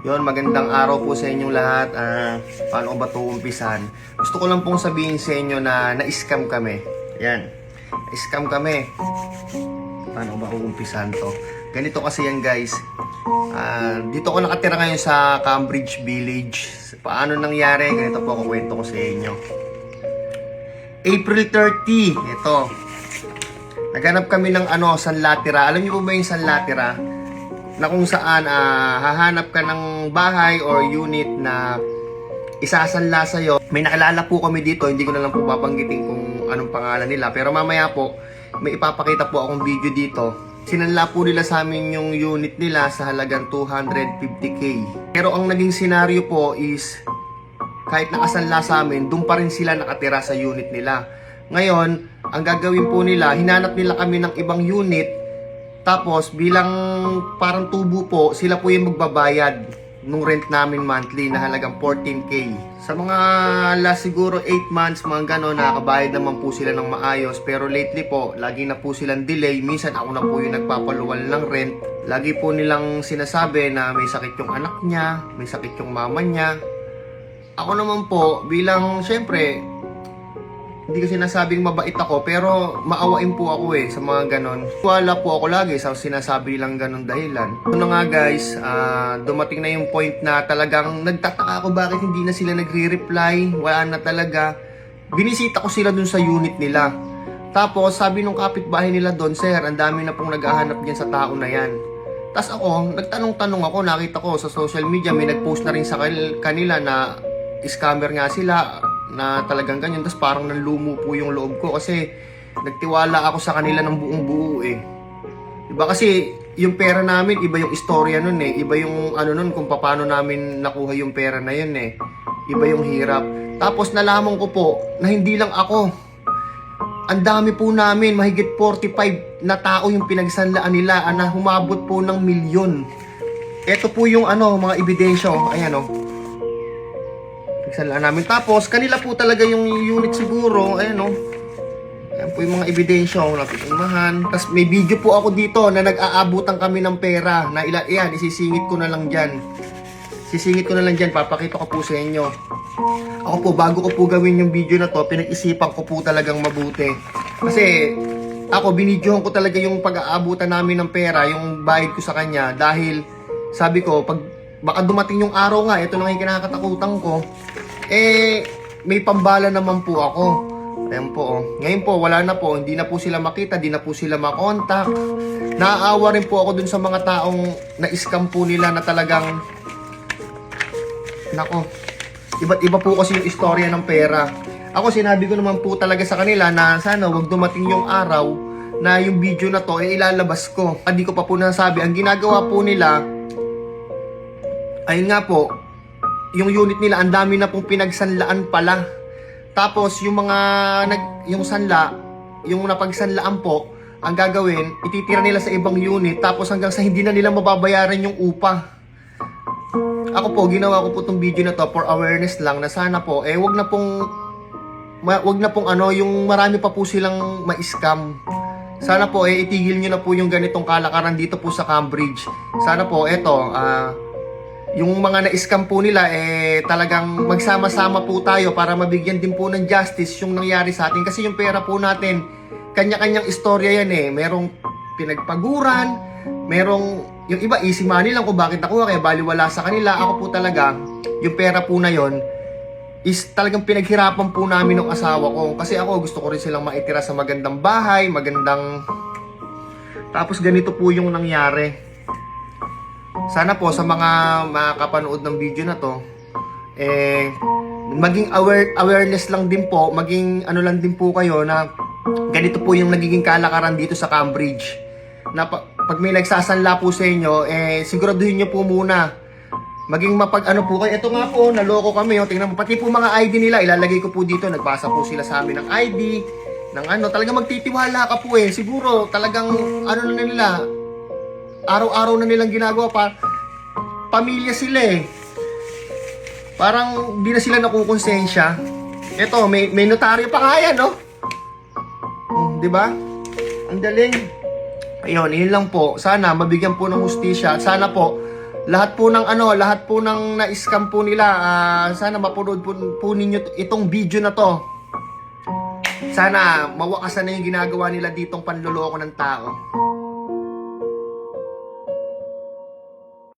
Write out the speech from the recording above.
Yon, magandang araw po sa inyong lahat. Ah, paano ba ito umpisan? Gusto ko lang pong sabihin sa inyo na na-scam kami. Yan. Na-scam kami. Paano ba umpisan to? Ganito kasi yan guys. Ah, dito ako nakatira ngayon sa Cambridge Village. Paano nangyari? Ganito po ako kwento ko sa inyo. April 30, ito. Naghanap kami ng ano, San Latira. Alam niyo po ba yung San Latira? Na kung saan ah, hahanap ka ng bahay or unit na isasanla sa'yo. May nakilala po kami dito, hindi ko na lang po babanggitin kung anong pangalan nila. Pero mamaya po, may ipapakita po akong video dito. Sinanla po nila sa amin yung unit nila sa halagang 250k. Pero ang naging senaryo po is kahit nakasanla sa amin, doon pa rin sila nakatira sa unit nila. Ngayon, ang gagawin po nila, hinanap nila kami ng ibang unit, tapos bilang parang tubo po, sila po yung magbabayad nung rent namin monthly na halagang 14k. Sa mga last siguro 8 months, mga gano'n, nakakabayad naman po sila ng maayos. Pero lately po, lagi na po silang delay. Minsan ako na po yung nagpapaluwal ng rent. Lagi po nilang sinasabi na may sakit yung anak niya, may sakit yung mama niya, ako naman po, bilang syempre, hindi ko sinasabing mabait ako, pero maawain po ako eh sa mga ganon. Wala po ako lagi sa sinasabi lang ganon dahilan. Ano nga guys, ah, dumating na yung point na talagang nagtataka ako bakit hindi na sila nagre-reply, wala na talaga. Binisita ko sila dun sa unit nila. Tapos sabi nung kapitbahay nila doon, Sir, ang dami na pong naghahanap dyan sa tao na yan. Tapos ako, nagtanong-tanong ako, nakita ko sa social media, may nag-post na rin sa kanila na scammer nga sila na talagang ganyan. Tapos parang nanlumo po yung loob ko kasi nagtiwala ako sa kanila ng buong buo eh. Diba kasi yung pera namin, iba yung istorya nun eh. Iba yung ano nun kung paano namin nakuha yung pera na yun eh. Iba yung hirap. Tapos nalaman ko po na hindi lang ako. Ang dami po namin, mahigit 45 na tao yung pinagsanlaan nila na humabot po ng milyon. Ito po yung ano, mga ebidensya. Ayan oh. Pinagsanlaan namin. Tapos, kanila po talaga yung unit siguro. Ayan oh. Ayan po yung mga ebidensya, oh, napipirmahan. Tapos may video po ako dito na nag-aabutan kami ng pera. Na ila, yan, isisingit ko na lang dyan. Sisingit ko na lang dyan, papakita ko po sa inyo. Ako po, bago ko po gawin yung video na to, pinag-isipan ko po talagang mabuti. Kasi, ako, binidyohan ko talaga yung pag-aabutan namin ng pera, yung bayad ko sa kanya. Dahil, sabi ko, pag baka dumating yung araw nga, ito lang yung kinakatakutan ko, eh, may pambala naman po ako. Ayan po, oh. Ngayon po, wala na po. Hindi na po sila makita, hindi na po sila makontak. Naaawa rin po ako dun sa mga taong na-scam po nila na talagang Nako, iba't iba po kasi yung istorya ng pera. Ako sinabi ko naman po talaga sa kanila na sana wag dumating yung araw na yung video na to ay ilalabas ko. Hindi ko pa po nasabi. Ang ginagawa po nila, ayun nga po, yung unit nila, ang dami na pong pinagsanlaan pala. Tapos yung mga nag yung sanla, yung napagsanlaan po, ang gagawin, ititira nila sa ibang unit tapos hanggang sa hindi na nila mababayaran yung upa. Ako po, ginawa ko po tong video na to for awareness lang na sana po, eh wag na pong, wag na pong ano, yung marami pa po silang ma-scam. Sana po, eh itigil nyo na po yung ganitong kalakaran dito po sa Cambridge. Sana po, eto, ah, yung mga na-scam po nila, eh talagang magsama-sama po tayo para mabigyan din po ng justice yung nangyari sa atin. Kasi yung pera po natin, kanya-kanyang istorya yan eh. Merong pinagpaguran, merong yung iba easy money lang kung bakit nakuha kaya baliwala sa kanila. Ako po talaga, yung pera po na yon is talagang pinaghirapan po namin ng asawa ko. Kasi ako gusto ko rin silang maitira sa magandang bahay, magandang... Tapos ganito po yung nangyari. Sana po sa mga makakapanood ng video na to, eh, maging aware, awareness lang din po, maging ano lang din po kayo na ganito po yung nagiging kalakaran dito sa Cambridge. Na pa- pag may nagsasanla po sa inyo, eh, siguraduhin nyo po muna. Maging mapag ano po kayo. Ito nga po, naloko kami. Oh. Tingnan mo, pati po mga ID nila, ilalagay ko po dito. Nagbasa po sila sa amin ng ID, ng ano. Talagang magtitiwala ka po eh. Siguro, talagang ano na nila, araw-araw na nilang ginagawa pa. Pamilya sila eh. Parang di na sila nakukonsensya. Ito, may, may notaryo pa kaya, no? Hmm, di ba? Ang daling. Ayun, yun lang po. Sana mabigyan po ng hustisya. Sana po, lahat po ng ano, lahat po ng na-scam po nila, ah, sana mapanood po, po ninyo itong video na to. Sana mawakasan na yung ginagawa nila ditong panluloko ng tao.